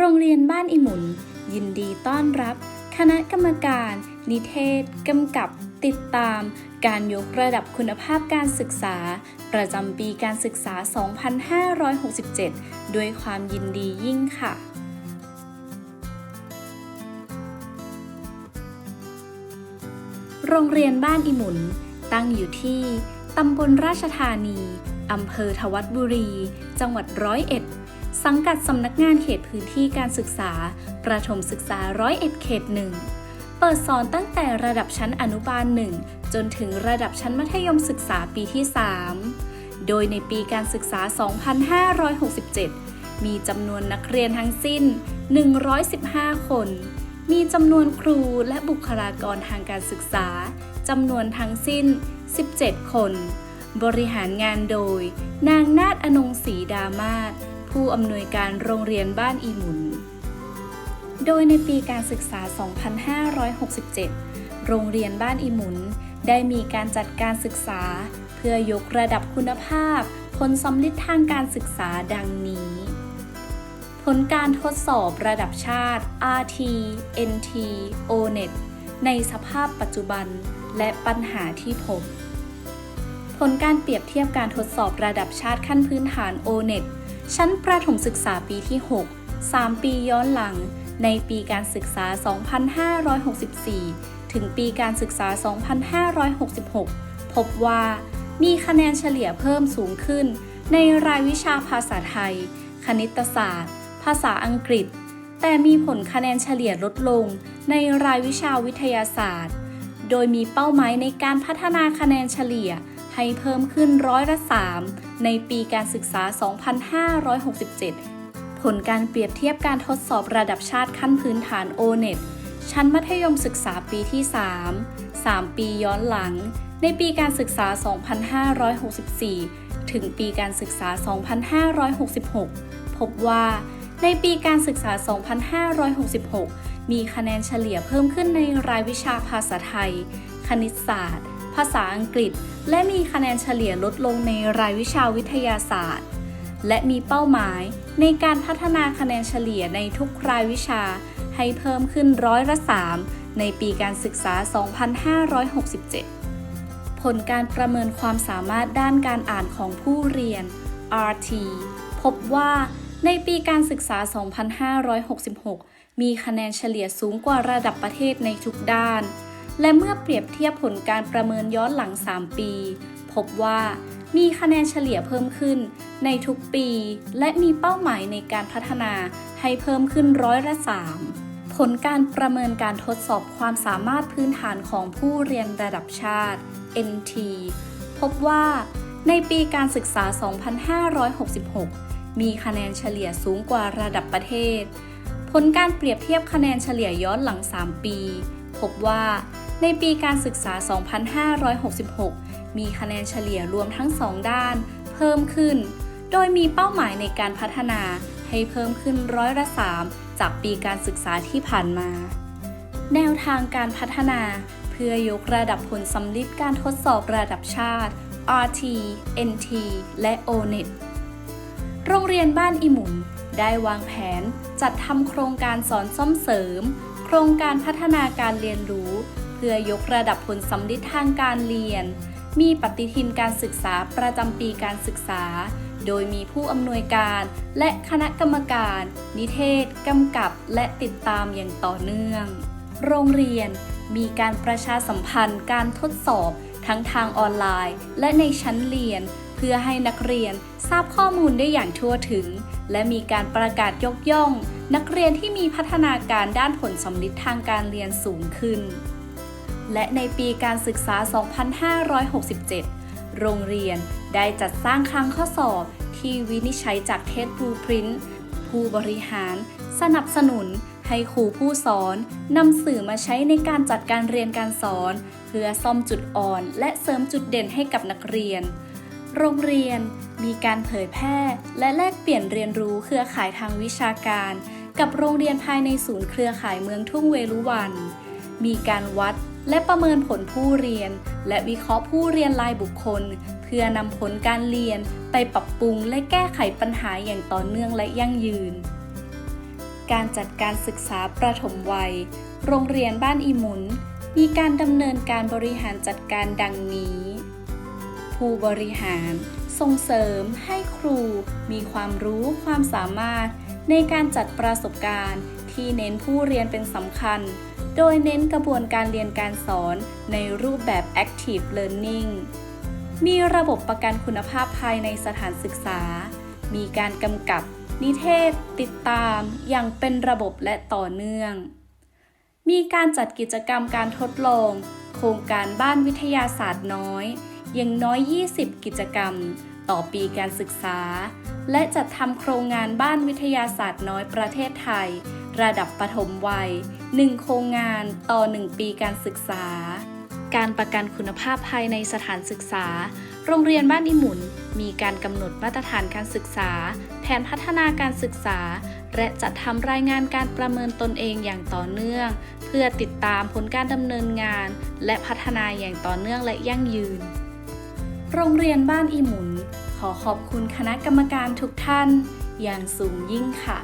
โรงเรียนบ้านอิหมุน ยินดีต้อนรับ คณะกรรมการ นิเทศ กำกับ ติดตาม การยกระดับคุณภาพการศึกษา ประจำปีการศึกษา 2567 ด้วยความยินดียิ่งค่ะโรงเรียนบ้านอิหมุน ตั้งอยู่ที่ ตำบลราชธานี อำเภอทวัดบุรี จังหวัดร้อยเอ็ด สังกัดสำนักงานเขตพื้นที่การศึกษา ประถมศึกษาร้อยเอ็ดเขตหนึ่งเปิดสอนตั้งแต่ระดับชั้นอนุบาลหนึ่งจนถึงระดับชั้นมัธยมศึกษาปีที่ 3 โดยในปีการศึกษา 2567 มีจำนวนนักเรียนทั้งสิ้น 115 คน มีจำนวนครูและบุคลากรทางการศึกษาจำนวนทั้งสิ้น 17 คน บริหารงานโดย นางนาฏอนงศรีดามาศ ผู้อำนวยการโรงเรียนบ้านอีหมุน โดยในปีการศึกษา 2567 โรงเรียนบ้านอีหมุน ได้มีการจัดการศึกษา เพื่อยกระดับคุณภาพ ผลสำลิดทางการศึกษาดังนี้ ผลการทดสอบระดับชาติ RT NT ONET ในสภาพปัจจุบันและปัญหาที่พบ ผลการเปรียบเทียบการทดสอบระดับชาติขั้นพื้นฐาน ONET ชั้นประถมศึกษาปีที่ 6 3 ปีย้อนหลัง ในปีการศึกษา 2564 ถึงปีการศึกษา 2566 พบว่า มีคะแนนเฉลี่ยเพิ่มสูงขึ้น ในรายวิชาภาษาไทย คณิตศาสตร์ ภาษาอังกฤษ แต่มีผลคะแนนเฉลี่ยลดลง ในรายวิชาวิทยาศาสตร์ โดยมีเป้าหมายในการพัฒนาคะแนนเฉลี่ย ให้เพิ่มขึ้นร้อยละ 3 ในปีการศึกษา 2567 ผลการเปรียบเทียบการทดสอบระดับชาติขั้นพื้นฐาน O-NET ชั้นมัธยมศึกษาปีที่ 3 3 ปีย้อนหลัง ในปีการศึกษา 2564 ถึงปีการศึกษา 2566 พบว่าในปีการศึกษา 2566 มีคะแนนเฉลี่ยเพิ่มขึ้นในรายวิชาภาษาไทย คณิตศาสตร์ ภาษาอังกฤษ และมีคะแนนเฉลี่ยลดลงในรายวิชาวิทยาศาสตร์ และมีเป้าหมายในการพัฒนาคะแนนเฉลี่ยในทุกรายวิชาให้เพิ่มขึ้นร้อยละ3ในปีการศึกษา 2567 ผลการประเมินความสามารถด้านการอ่านของผู้เรียน RT พบว่าในปีการศึกษา 2566 มีคะแนนเฉลี่ยสูงกว่าระดับประเทศในทุกด้าน และเมื่อเปรียบเทียบผลการประเมินย้อนหลัง 3 ปี พบว่ามีคะแนนเฉลี่ยเพิ่มขึ้นในทุกปี และมีเป้าหมายในการพัฒนาให้เพิ่มขึ้นร้อยละ3ผลการประเมินการทดสอบความสามารถพื้นฐานของผู้เรียนระดับชาติ NT พบว่าในปีการศึกษา 2566 มีคะแนนเฉลี่ยสูงกว่าระดับประเทศ ผลการเปรียบเทียบคะแนนเฉลี่ยย้อนหลัง 3 ปี พบว่า ในปีการศึกษา 2566 มีคะแนนเฉลี่ยรวมทั้ง 2 ด้าน เพิ่มขึ้น โดยมีเป้าหมายในการพัฒนาให้เพิ่มขึ้นร้อยละ3จากปีการศึกษาที่ผ่านมา แนวทางการพัฒนา เพื่อยกระดับผลสำลิดการทดสอบระดับชาติ RT NT และ ONET โรงเรียนบ้านอิหมุนได้วางแผนจัดทำโครงการสอนซ่อมเสริม โครงการพัฒนาการเรียนรู้ เพื่อยกระดับผลสำลิดทางการเรียน มีปฏิทินการศึกษาประจำปีการศึกษา โดยมีผู้อำนวยการและคณะกรรมการ นิเทศ กำกับ และติดตามอย่างต่อเนื่อง โรงเรียนมีการประชาสัมพันธ์การทดสอบทั้งทางออนไลน์ และในชั้นเรียน เพื่อให้นักเรียนทราบข้อมูลได้อย่างทั่วถึง และมีการประกาศยกย่อง นักเรียนที่มีพัฒนาการด้านผลสำลิดทางการเรียนสูงขึ้น และในปีการศึกษา 2567 โรงเรียนได้จัดสร้างคลังข้อสอบที่วินิจฉัยจากเทสบูพรินต์ผู้บริหาร สนับสนุน ให้ครูผู้สอนนำสื่อมาใช้ในการจัดการเรียนการสอน เพื่อซ่อมจุดอ่อน และเสริมจุดเด่นให้กับนักเรียน โรงเรียนมีการเผยแพร่ และแลกเปลี่ยนเรียนรู้เครือข่ายทางวิชาการ กับโรงเรียนภายในศูนย์เครือข่ายเมืองทุ่งเวลุวัน มีการวัด และประเมินผลผู้เรียน และวิเคราะห์ผู้เรียนรายบุคคล เพื่อนำผลการเรียนไปปรับปรุงและแก้ไขปัญหาอย่างต่อเนื่องและยั่งยืน การจัดการศึกษาประถมวัย โรงเรียนบ้านอีหมุน มีการดำเนินการบริหารจัดการดังนี้ ผู้บริหาร ส่งเสริมให้ครู มีความรู้ความสามารถในการจัดประสบการณ์ ที่เน้นผู้เรียนเป็นสำคัญ โดยเน้นกระบวนการเรียนการสอนในรูปแบบ active learning มีระบบประกันคุณภาพภายในสถานศึกษา มีการกำกับ นิเทศ ติดตาม อย่างเป็นระบบและต่อเนื่อง มีการจัดกิจกรรมการทดลอง โครงการบ้านวิทยาศาสตร์น้อย อย่างน้อย 20 กิจกรรม ต่อปีการศึกษา และจัดทำโครงงานบ้านวิทยาศาสตร์น้อยประเทศไทย ระดับปฐมวัย 1 โครงงานต่อ 1 ปีการศึกษา การประกันคุณภาพภายในสถานศึกษา โรงเรียนบ้านอิหมุน มีการกำหนดมาตรฐานการศึกษา แผนพัฒนาการศึกษา และจัดทำรายงานการประเมินตนเองอย่างต่อเนื่อง เพื่อติดตามผลการดำเนินงาน และพัฒนาอย่างต่อเนื่องและยั่งยืน โรงเรียนบ้านอีหมุน ขอขอบคุณคณะกรรมการทุกท่าน อย่างสูงยิ่งค่ะ